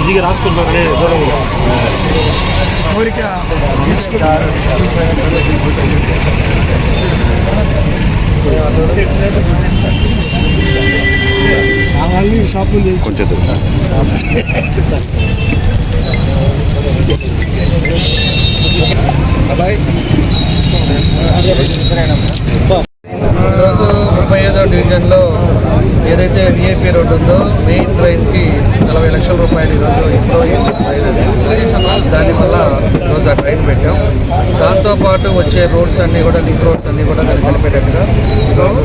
ఈజీగా రాసుకుంటారనే దూరంగా కోరిక తీర్చుకుంటారు కావాలని షాపులు కొంచెం ఈరోజు ఏదైతే విఐపి రోడ్డు ఉందో మెయిన్ డ్రైన్కి నలభై లక్షల రూపాయలు ఈరోజు ఇంప్రూవ్ చేసిన డ్రైన్ అది. దానివల్ల ఈరోజు ఆ డ్రైన్ పెట్టాం. దాంతోపాటు వచ్చే రోడ్స్ అన్నీ కూడా లింక్ రోడ్స్ అన్నీ కూడా దాన్ని కలిపేటట్టుగా ఈరోజు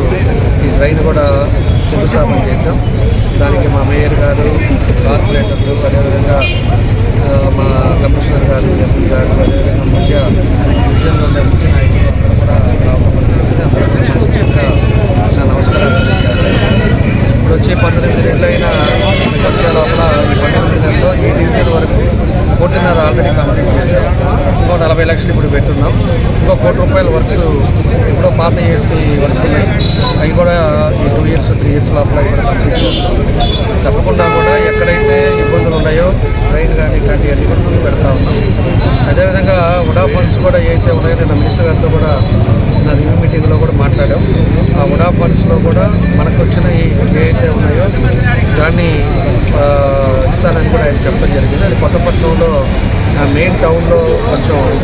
ఈ డ్రైన్ కూడా శంకుస్థాపన చేశాం. దానికి మా మేయర్ గారు కార్పొరేటర్లు అదేవిధంగా ఆ, మా కమిషనర్ గారు ఎంపీ గారు అదేవిధంగా ముఖ్య డివిజన్లో ఉండే ముఖ్య నాయకులు అందరూ కూడా రావడం జరిగింది. అందరికీ మనస్ఫూర్తిగా నా నమస్కారాలు తెలియజేస్తున్నాను. ఇప్పుడు వచ్చే పంతొమ్మిది నెలలైన వచ్చే లోపల ఈ పంతొమ్మిది నెలల్లో ఈ డివిజన్ వరకు కోటిన్నర ఆల్రెడీ కంప్లీట్ చేశాం ఇంకో నలభై లక్షలు ఇప్పుడు పెట్టున్నాం. ఇంకో కోటి రూపాయల వర్క్స్ ఇప్పుడు పాత చేసి వర్క్స్ ఉన్నాయి. అవి కూడా ఈ టూ ఇయర్స్ త్రీ ఇయర్స్ లోపల ఇక్కడ కంప్లీట్ చేస్తాం. తప్పకుండా కూడా ఎక్కడైతే ఇబ్బందులు ఉన్నాయో ట్రైన్ కానీ ఇట్లాంటివన్నీ కూడా ముందు పెడతా ఉన్నాం. అదేవిధంగా ఉడా ఫండ్స్ కూడా ఏవైతే ఉన్నాయో నేను మినిస్టర్ గారితో కూడా నా రివ్యూ మీటింగ్లో కూడా మాట్లాడాం. ఆ ఉడా ఫండ్స్లో కూడా మనకు వచ్చిన ఏవైతే ఉన్నాయో దాన్ని ఇస్తానని కూడా ఆయన చెప్పడం జరిగింది. అది కొత్తపట్నంలో ఆ మెయిన్ టౌన్లో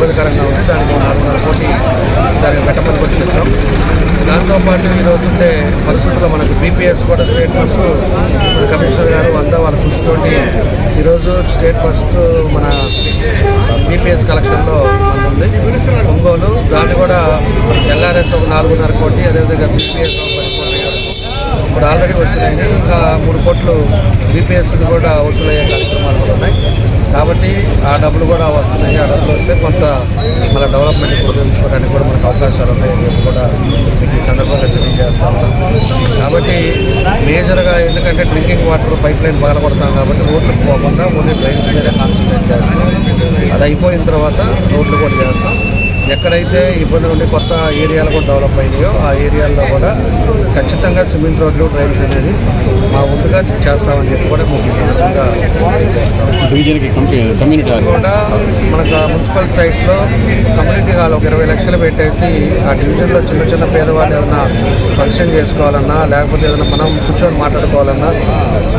ఇబ్బందికరంగా ఉంది. దానికి నాలుగున్నర కోటి దానికి పెట్టమని కూడా దాంతోపాటు ఈరోజు ఉండే పరిస్థితుల్లో మనకు బీపీఎస్ కూడా స్టేట్ ఫస్ట్ మన కమిషనర్ గారు అంతా వాళ్ళు చూసుకోండి ఈరోజు స్టేట్ ఫస్ట్ మన బీపీఎస్ కలెక్షన్లో ఉంది. ఒంగోలు దాన్ని కూడా ఎల్ఆర్ఎస్ ఒక నాలుగున్నర కోటి అదేవిధంగా బీపీఎస్ ఒక పది ఇప్పుడు ఆల్రెడీ వస్తున్నాయండి ఇంకా మూడు కోట్లు బీపీఎస్ కూడా వసూలయ్యే కార్యక్రమాలు కూడా ఉన్నాయి. కాబట్టి ఆ డబ్బులు కూడా వస్తున్నాయి. ఆ డబ్బులు వస్తే కొంత మన డెవలప్మెంట్ ఉపయోగించుకోవడానికి కూడా మనకు అవకాశాలు ఉన్నాయి కూడా మీకు ఈ సందర్భంగా తెలియజేస్తా కాబట్టి మేజర్గా ఎందుకంటే డ్రింకింగ్ వాటర్ పైప్ లైన్ పగలగొడతాం కాబట్టి రోడ్లకు పోకుండా ఓన్లీ డ్రైన్స్ మీద కాన్సన్ట్రేట్ చేస్తాం. అది అయిపోయిన తర్వాత రోడ్లు కూడా చేస్తాం. ఎక్కడైతే ఇబ్బందులు ఉండి కొత్త ఏరియాలు కూడా డెవలప్ అయినాయో ఆ ఏరియాల్లో కూడా ఖచ్చితంగా సిమెంట్ రోడ్లు డ్రైన్స్ అనేది మా ముందుగా చేస్తామని చెప్పి కూడా కమ్యూనిటీ కూడా మున్సిపల్ సైట్లో కమ్యూనిటీ హాల్ ఒక ఇరవై లక్షలు పెట్టేసి ఆ డివిజన్లో చిన్న చిన్న పేదవాళ్ళు ఏదైనా ఫంక్షన్ చేసుకోవాలన్నా లేకపోతే ఏదైనా మనం కూర్చొని మాట్లాడుకోవాలన్నా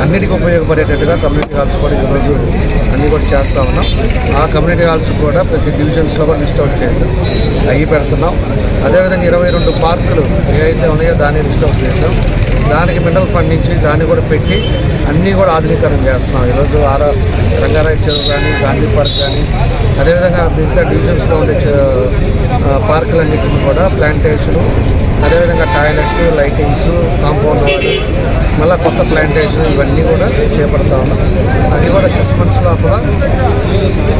అన్నిటికీ ఉపయోగపడేటట్టుగా కమ్యూనిటీ హాల్స్ కూడా ఈరోజు అన్నీ కూడా చేస్తా ఉన్నాం. ఆ కమ్యూనిటీ హాల్స్ కూడా ప్రతి డివిజన్స్లో కూడా లిస్ట్ అవుట్ చేసాం అవి పెడుతున్నాం. అదేవిధంగా ఇరవై రెండు పార్కులు ఏవైతే ఉన్నాయో దాన్ని లిస్ట్ అవుట్ చేసాం దానికి మినరల్ ఫండ్ నుంచి దాన్ని కూడా పెట్టి అన్నీ కూడా ఆధునీకరణ చేస్తున్నాం. ఈరోజు ఆర రంగారాయ చెరువు కానీ గాంధీ పార్క్ కానీ అదేవిధంగా మిగతా డివిజన్స్లో ఉండే చ- పార్కులన్నింటిని కూడా ప్లాంటేషను అదేవిధంగా టాయిలెట్స్ లైటింగ్స్ కాంపౌండ్ వాళ్ళు మళ్ళీ కొత్త ప్లాంటేషన్ ఇవన్నీ కూడా చేపడతా ఉన్నాం. అది కూడా సిక్స్ మంత్స్ లోపల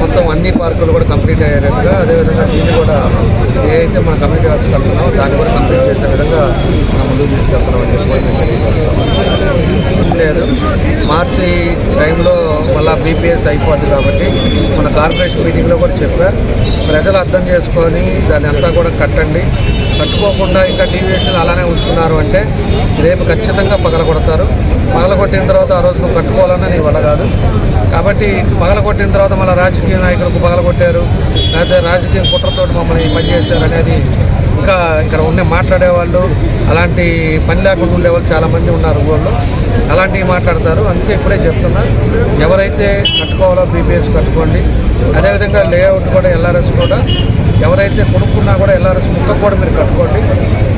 మొత్తం అన్ని పార్కులు కూడా కంప్లీట్ అయ్యేటట్టుగా అదేవిధంగా దీన్ని కూడా ఏదైతే మన కంప్లీట్ కావాల్సి కడుతున్నామో దాన్ని కూడా కంప్లీట్ చేసే విధంగా మనం ముందుకు తీసుకెళ్తున్నామని చెప్పి మేము తెలియజేస్తాం. లేదు. మార్చి టైంలో మళ్ళీ బీపీఎస్ అయిపోద్ది కాబట్టి మన కార్పొరేషన్ మీటింగ్లో కూడా చెప్పారు ప్రజలు అర్థం చేసుకొని దాన్ని అంతా కూడా కట్టండి. కట్టుకోకుండా ఇంకా డీవియేషన్ అలానే ఉంచుతున్నారు అంటే రేపు ఖచ్చితంగా పగలగొడతారు. పగలగొట్టిన తర్వాత ఆ రోజు నువ్వు కట్టుకోవాలన్నా నీ వల్ల కాదు. కాబట్టి పగలగొట్టిన తర్వాత మళ్ళీ రాజకీయ నాయకులకు పగలగొట్టారు. లేకపోతే రాజకీయ కుట్రతోటి మమ్మల్ని పనిచేశారు అనేది ఇంకా ఇక్కడ ఉండే మాట్లాడేవాళ్ళు అలాంటి పని లేకుండా ఉండేవాళ్ళు చాలామంది ఉన్నారు ఊళ్ళో అలాంటివి మాట్లాడతారు. అందుకే ఇప్పుడే చెప్తున్నా ఎవరైతే కట్టుకోవాలో బీపీఎస్ కట్టుకోండి. అదేవిధంగా లేఅవుట్ కూడా ఎల్ఆర్ఎస్ కూడా ఎవరైతే కొనుక్కున్నా కూడా ఎల్ఆర్ఎస్ ముక్క కూడా మీరు కట్టుకోండి.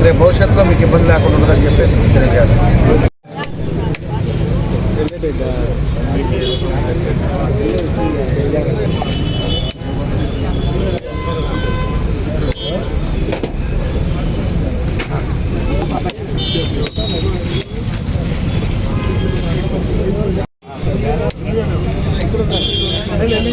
రేపు భవిష్యత్తులో మీకు ఇబ్బంది లేకుండా ఉండదని చెప్పేసి మీకు తెలియజేస్తాను